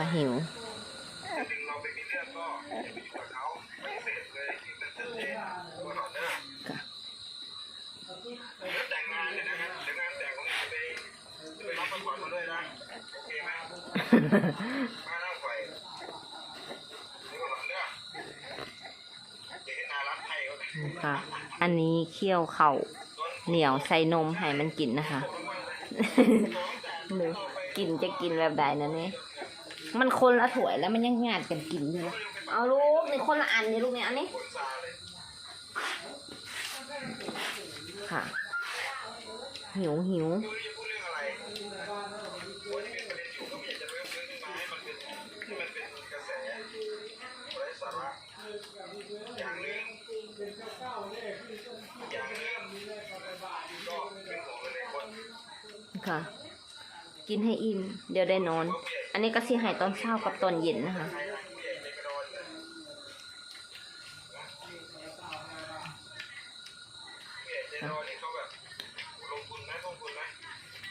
ค่ะหิวดึงเราไปมีเรื่องก็อย่าไปยุ่งกับเขาไม่เสร็จเลยที่เป็นนี้เคไหมมานั่งไฟนี่ก็หนอนเนอร์จะเห็นนารักไทยเขาไหมค่ะ อันนี้เคี่ยวเข่าเหนียวใส่นมให้มันกินนะคะ หนูกินจะกินแบบใดนะเนี่ย มันคนละถ้วยแล้วมันยังงาดกันกินอยู่เลยเอาลูกนี่คนละอันนี่ลูกนี่อันนี้ ค่ะ หิวหิว กินให้อิ่ม เดี๋ยวได้นอน อันนี้ก็สิใหายตอนเช้ากับตอนเย็นนะคะผู้ใหญ่ใจกระโดนเลยผู้ใหญ่ใจกระโดนนี่เขาแบบลงทุนไหมลงทุนไหม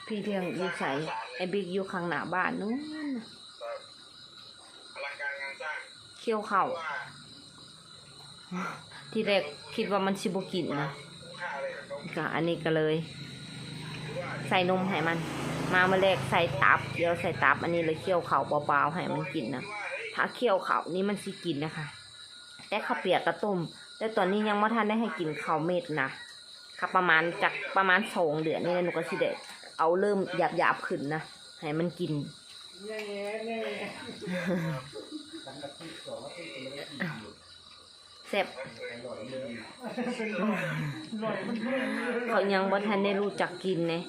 พี่เทียงอยู่ใส่ไอ้บิ๊กอยู่ข้างหน้าบ้านนู้นน่ะแบบอลังการงานสร้างเคี่ยวเข่าว่า ที่แรกคิดว่ามันชิบกินนะคุ้มค่าอะไรกับเขาก็อันนี้ก็เลยหรือว่าใส่นมให้มัน มาเมื่อแรกใส่ตับเดี๋ยวใส่ตับ อันนี้เลยเคี่ยวเขาเปล่าๆให้มันกินนะถ้าเคี่ยวเขานี่มันสิกินนะคะ แต่ข้าวเปียกกระต้มแต่ตอนนี้ยังไม่ทันได้ให้กินข้าวเม็ดนะค่ะประมาณจากประมาณสองเดือนนี่หนูก็สิเด็เอาเริ่มหยาบหยาบๆขึ้นนะให้มันกินแซ่บเขายังบ่ทันได้รู้จักกินเนี่ย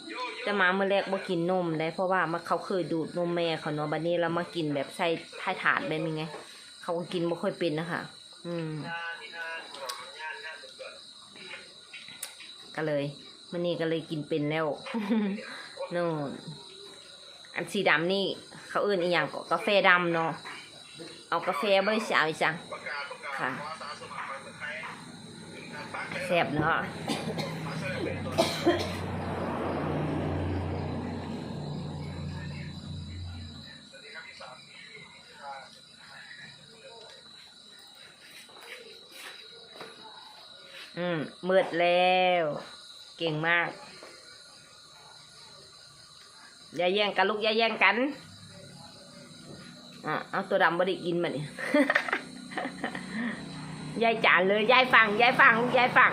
แต่มาเมื่อแรกบ่กินนมได้ เพราะว่ามันเขาเคยดูดนมแม่เขาเนาะบัดนี้เรามากินแบบใส่ท้ายถาดแบบนี้ไง เขาก็กินบ่ค่อยเป็นนะคะอืมก็เลยมันนี่ก็เลยกินเป็นแล้วโน่นอันสีดำนี่ เขาเอื่นอีกอย่างก็กาแฟดำเนาะเอากาแฟบ่ได้สิเอาอีจังประกาศประกาศค่ะขออาสาสมัครมาเป็นใครถึงการปักเลย แซ่บเนาะ มาเสนอเป็นตัวสวัสดีครับพี่สามค่ะ อืมมืดแล้ว เก่งมาก อย่าแย่งกันลูกอย่าแย่งกันอะเอาตัวดำบไดิกินมันยายจานเลยยายฟังยายฟังลูกยายฟัง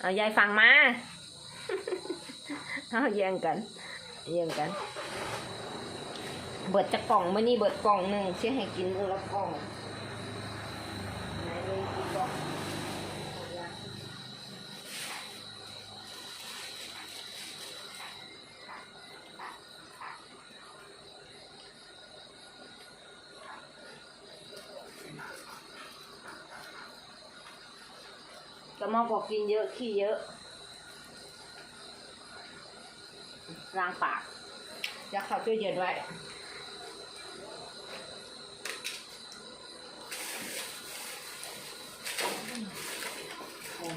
เอายายฟังมาเอาแย่งกันแย่งกัน เบิดจะกล่องมื่อนี้เบิดกล่องหนึ่งเชื่อให้กินมือละกล่อง ไหนเลยกินกล่องกระมอกบอกกินเยอะ ขี้เยอะล้างปากจะเข้าตู้เย็นไว้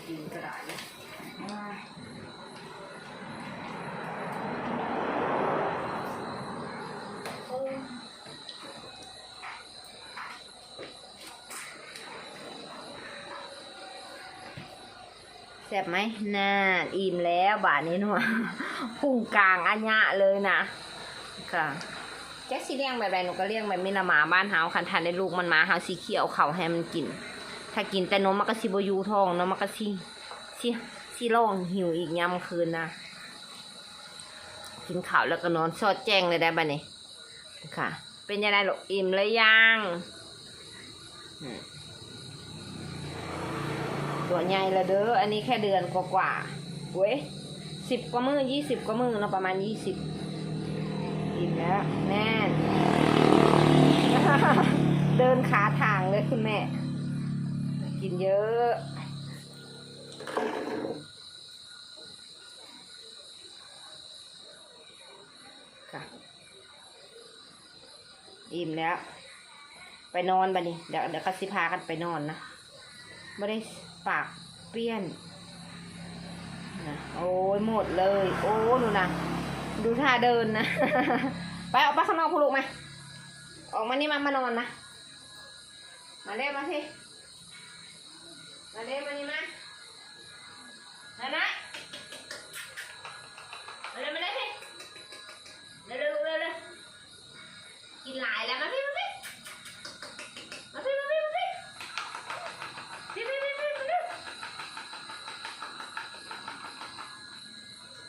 กินกระดาษนะแซ่บไหมน่าอิ่มแล้วบาทนี้หนูพุงกลางอัญญะเลยนะค่ะแจ็คสีเลี้ยงแบบไรหนูก็เลี้ยงแบบมินาหมาบ้านเฮาคันทันได้ลูกมันมาเฮาสีเขียวเขาให้มันกิน ถ้ากินแต่นมมันก็สิบอยูท้องเนาะมันก็สิสิสิร้องหิวอีกยามคืนนะกินข้าวแล้วก็นอนสอดแจ้งเลยได้บ้านี่ค่ะ เป็นยังไงลูกอิ่มเลยยังตัวใหญ่ละเด้ออันนี้แค่เดือนกว่าๆเว้ยสิบกว่ามือยี่สิบกว่ามือเนาะประมาณยี่สิบอิ่มแล้วแน่นเดินขาทางเลยคุณแม่ กินเยอะ ค่ะ อิ่มแล้ว ไปนอนบันี้เดี๋ยวเดี๋ยวก็สิพากันไปนอนนะไม่ได้ปากเปี้ยนนะโอ้ยหมดเลย โอ้ดูนะ ดูท่าเดินนะ ไปออกไปข้างนอกพูลูกมา ออกมานี่มามานอนนะ มาเด้มาสิมาเด้มานี่มามานะมาเร็วมาสิ เร็วเร็วลูกเร็วเร็วกินหลายแล้วมาพี่มาพี่มาพี่มาพี่มาพี่พี่พี่พี่พี่มาเร็ว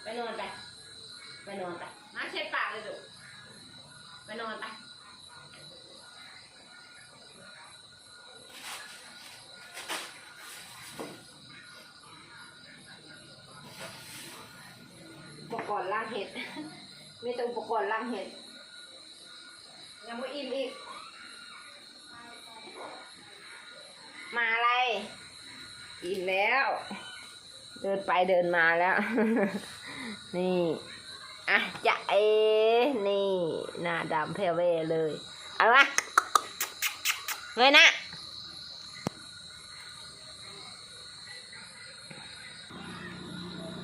ไปนอนไปไปนอนไปมาเช็ดปากเลยลูกไปนอนไป ณ์ล่างเห็ด มีแต่อุปกรณ์ล่างเห็ด ยังไม่อิ่มอีก มาอะไร อิ่มแล้ว เดินไปเดินมาแล้ว นี่อะจะเอ นี่ หน้าดำเพลเวเลย เอาละเงยหนะ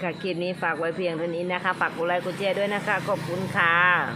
ค่ะคลิปนี้ฝากไว้เพียงเท่านี้นะคะ ฝากกดไลค์กดแชร์ด้วยนะคะ ขอบคุณค่ะ